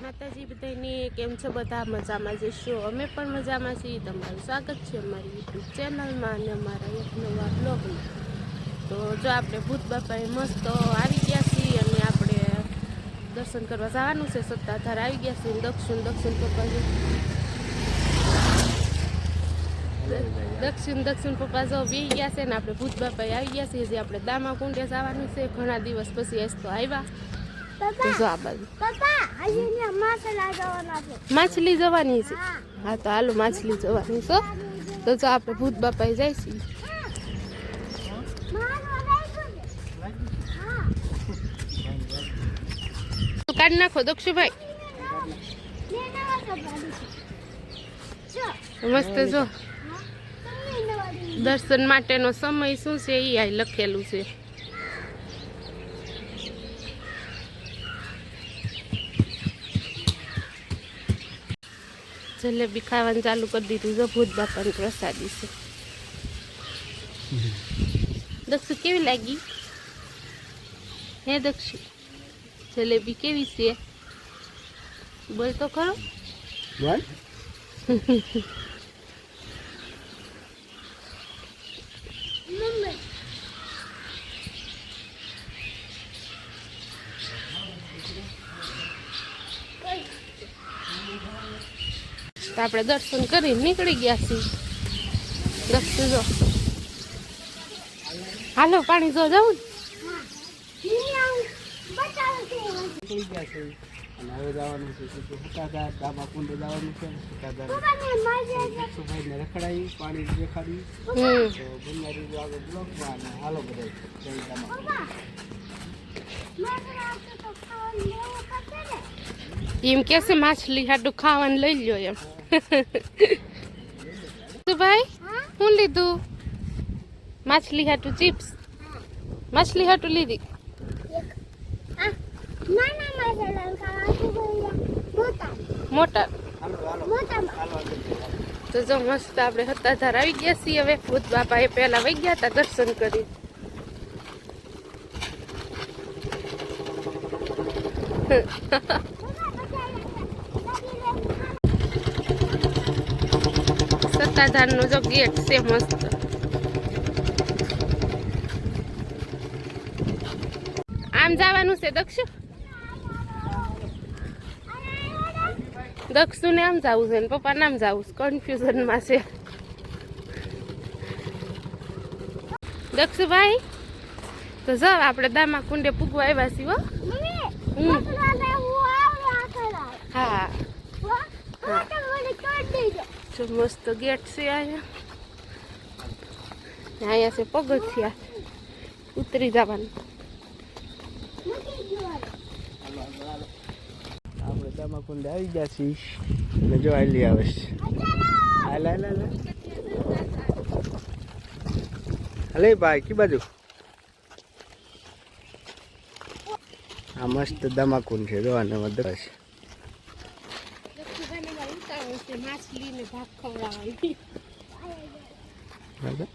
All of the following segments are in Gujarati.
માતાજી બધાને કેમ છો? બધા મજામાં જશો અમે પણ મજામાં છીએ. તમારું સ્વાગત છે અમારી યુટ્યુબ ચેનલમાં અને અમારા એક નવા બ્લોગમાં. તો જો આપણે ભૂત બાપાએ મસ્ત આવી ગયા છીએ અને આપણે દર્શન કરવા જવાનું છે. સત્તાધાર આવી ગયા છીએ દક્ષિણ દક્ષિણ પપ્પા દક્ષિણ દક્ષિણ પપ્પા જો બી ગયા છે ને આપણે ભૂત બાપાએ આવી ગયા છીએ. જે આપણે દામા કુંડે જવાનું છે. ઘણા દિવસ પછી એસ તો આવ્યા. જો આ બાજુ. માછલી જવાની છે. હા. તો હાલો માછલી જવાની છો તો જો આપણે ભૂત બાપાએ હા કાઢી નાખો દક્ષુભાઈ. મસ્ત જો. દર્શન માટેનો સમય શું છે? એ લખેલું છે. જલેબી ખાવાનું ચાલુ કરી દીધું છે. ભૂત બાપાની પ્રસાદી છે દક્ષુ કેવી લાગી? હે દક્ષુ જલેબી કેવી છે? બોલ તો ખરો. બોલ મમ્મી તો આપણે દર્શન કરી નીકળી ગયા છીએ. દક્ષુ જો. હાલો પાણી જો જવું એમ કે છે માછલી હાડું ખાવાનું લઈ લ્યો એમ. શું ભાઈ? શું લીધું? માછલી હાટું ચિપ્સ. માછલી હાટું લીધી. મોટા. તો જો મસ્ત આપણે હતાધાર આવી ગયા છીએ હવે. ભૂત બાપા એ પહેલા વહી ગયા હતા દર્શન કરી. સત્તાધાર નો જો ગેટ છે મસ્ત. આમ જવાનું છે દક્ષુ? દક્ષુ ને આમ જવું છે ને પપ્પા નામ જવું છે. કન્ફ્યુઝનમાં છે. દક્ષુભાઈ તો જાવ આપણે દામા કુંડે પૂગવા આવ્યા છીએ હો. દેજો મસ્ત ગેટ છે અહીંયા. અહીંયા છે પગથિયા. ઉતરી જવાનું. આપણે દામા આવી ગયા છીએ. અને જો આલી આવે છે. હાલ હાલ હાલ ભાઈ, કી બાજુ? આ મસ્ત દમાકુંડ છે જોવાને મદ્રાસ માછલી ને ભાગ ખવડાવવાની બરાબર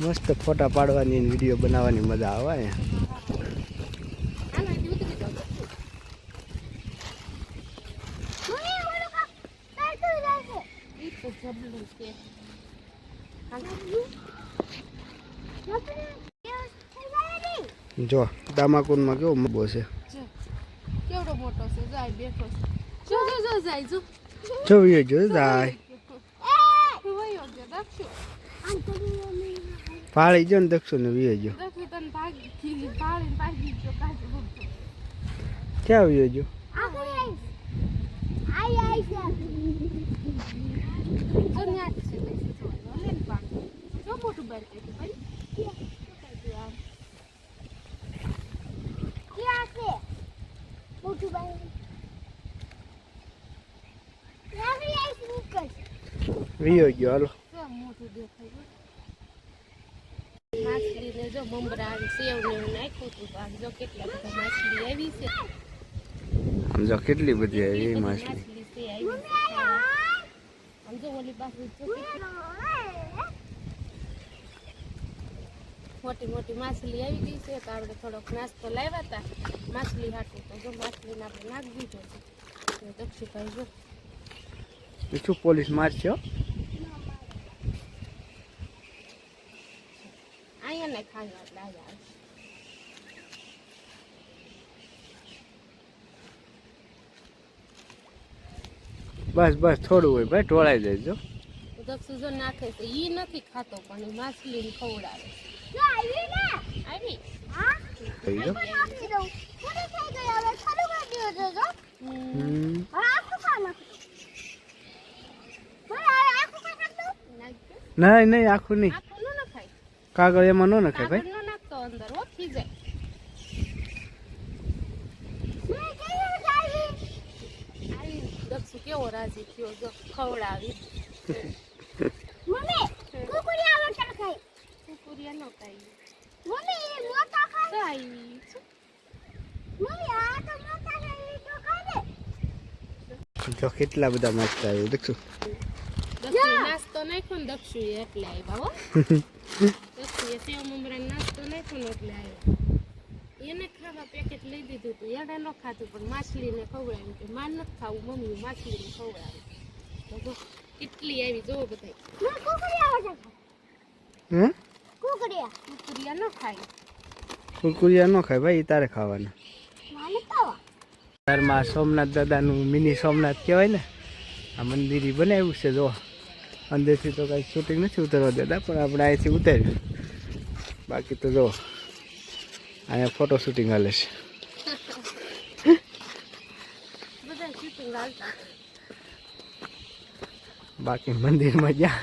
મસ્ત ફોટા પાડવાની વીડિયો બનાવવાની મજા આવે અહીંયા. હાલો અહીંથી ઉતરી જાઓ મમ્મી બોલો કા તાતું રહેશે ઈ તો જબલું છે જો દામાકુંડમાં કેવો મોબો છે? કેવડો મોટો છે? જાય બેઠો છે. જો જો જો જાય જો. જોવી જો જાય. વયો પાળી જો ને દક્ષુ ને વીએ જો ક્યાં વીએ જો આઈ આઈ છે જો ન્યા જ છે લઈ જો લે ને પાણી જો મોટું બાર કે ભાઈ આમ ક્યાં છે મોટું ભાઈ આગળ આવીશ નીકળ વીએ ગયો, હાલો માછલીને જો મમરા સેવ ને નાખ્યું હતું આમ જો કેટલા બધા માછલી આવી છે આમ કેટલી બધી આવી માછલી છે, આવી. આમ જો ઓલી બાજુ જો કેટલી મોટી મોટી માછલી આવી ગઈ છે તો આપણે થોડોક નાસ્તો લાવ્યા હતા. માછલી હાટું તો જો માછલીને આપણે નાખી દીધો છે. તો દક્ષુભાઈ જો. એ શું પોલીસ મારશે અહીંયા ને ખાવા એટલે આવ્યા બસ બસ થોડું હોય ભાઈ ઢોળાઈ જાય જો. તો દક્ષુ જો નાખે છે ઈ નથી ખાતો પણ માછલી માછલીને ખવડાવે નહીં નહીં આખું નહીં કાગળ એમાં ન નખાય ભાઈ કેવો રાજી થયો જો ખવડાવી મમ્મી કુકુરિયા વટર ખાઈ કુકુરિયા ન ખાઈ જો કેટલા બધા માછલા આવ્યું દક્ષુ નાસ્તો નાખ્યો ને દક્ષુ એટલે આવ્યા હો. દક્ષુ એ સેવ મમરા નાસ્તો નાખ્યો ને એટલે આવ્યો. એને ખાવા પેકેટ લઈ દીધું હતું એને ન ખાધું પણ માછલીને ખવડાવ્યું કે માર નથી ખાવું મમ્મી માછલીને ખવડાવ્યું તો કેટલી આવી જોવો બધા હે? કુકુરિયા કુકુરિયા ન ખાય. કુરકુરિયા ન ખાય ભાઈ તારે ખાવાના. તાવા સોમનાથ દાદાનું મિની સોમનાથ કહેવાય ને આ મંદિર બનાવ્યું છે જો. અંદરથી તો કાંઈ શૂટિંગ નથી ઉતરવા દેતા પણ આપણે અહીંથી ઉતાર્યું બાકી તો જો અહીંયા ફોટો શૂટિંગ હાલે છે. બધા શૂટિંગ હાલતા. બાકી મંદિરમાં જ્યાં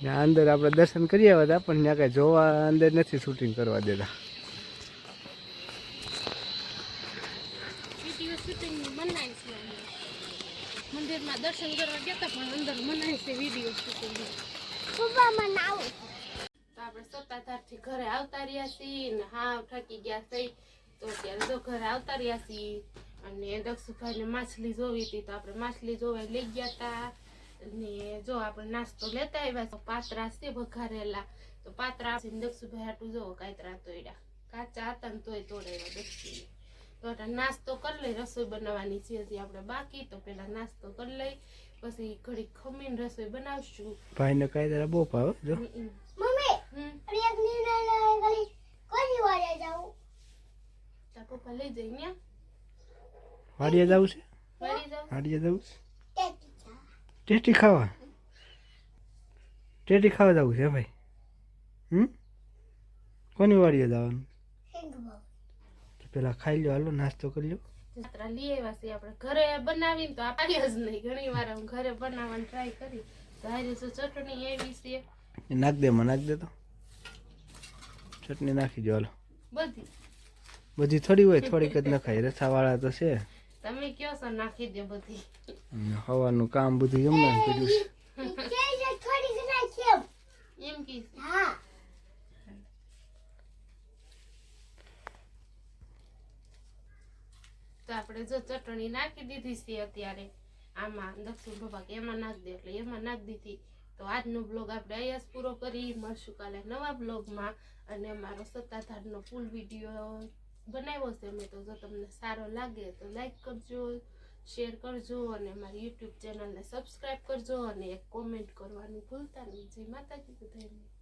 ત્યાં અંદર આપણે દર્શન કરી આવ્યા હતા પણ ત્યાં કાંઈ જોવા અંદર નથી શૂટિંગ કરવા દેતા. વીડિયો શૂટિંગ મનાય છે મંદિરમાં દર્શન કરવા ગયા હતા પણ અંદર મનાય છે વીડિયો શૂટિંગ આપણે સત્તાધારથી ઘરે આવતા રહ્યા છીએ ને હા થાકી ગયા છે. તો અત્યારે તો ઘરે આવતા રહ્યા છીએ. અને દક્ષુભાઈને માછલી જોવી હતી તો આપણે માછલી જોવા લઈ ગયા હતા. અને જો આપણે નાસ્તો લેતા આવ્યા તો પાત્રા છે વઘારેલા. તો પાત્રા ને દક્ષુભાઈ હાટું જો કાતરા તોડ્યા. કાચા હતા ને તોય તોડાવ્યા દક્ષુને. તો આપણે નાસ્તો કરી લઈ રસોઈ બનાવવાની છે હજી આપણે બાકી. તો પેલા નાસ્તો કરી લઈ પછી ઘડી ખમીને રસોઈ બનાવશું. ભાઈને કાંઈ તારા બહુ ભાવ જો. મમ્મી હમ. અને એક નિર્ણય લઈ ગલી કોની વાડે જાઉં. તાર પપ્પા લઈ જઈ ન્યા વાડીએ જવું છે? વાળી જાવ વાડીએ જવું છે? ટેટી ખાવા? ટેટી ખાવા જવું છે ભાઈ? હમ? કોની વાડીએ જવાનું? પેલા ખાઈ લો હાલો નાસ્તો કરી લો જાત્રા લઈ આવ્યા છે આપણે. ઘરે બનાવીને તો આપી જ નહીં. ઘણી વાર હું ઘરે બનાવવાની ટ્રાય કરી. તો આજે શું ચટણી એવી છે. એ નાખ દે માં નાખ દે તો. ચટણી નાખી દો હાલો. બધી. બધી થોડી હોય થોડીક જ નખાય. રસાવાળા તો છે. તમે કયો છો? નાખી દે બધી. હવાનું કામ બધું એમને એમ કર્યું છે. કે જે થોડી ઘણા કેમ એમ કી હા. તો આપણે જો ચટણી નાખી દીધી છે અત્યારે આમાં દક્ષિણ બાબા કે એમાં નાખ દે એટલે એમાં નાખ દીધી. તો આજનો બ્લોગ આપણે અહીંયા જ પૂરો કરી મળશું કાલે નવા બ્લોગમાં અને મારો સત્તાધારનો ફૂલ વીડિયો બનાવ્યો છે મેં તો જો તમને સારો લાગે તો લાઈક કરજો શેર કરજો અને મારી યુટ્યુબ ચેનલને સબસ્ક્રાઈબ કરજો અને એક કોમેન્ટ કરવાનું ભૂલતા નહીં. જય માતાજી બધાને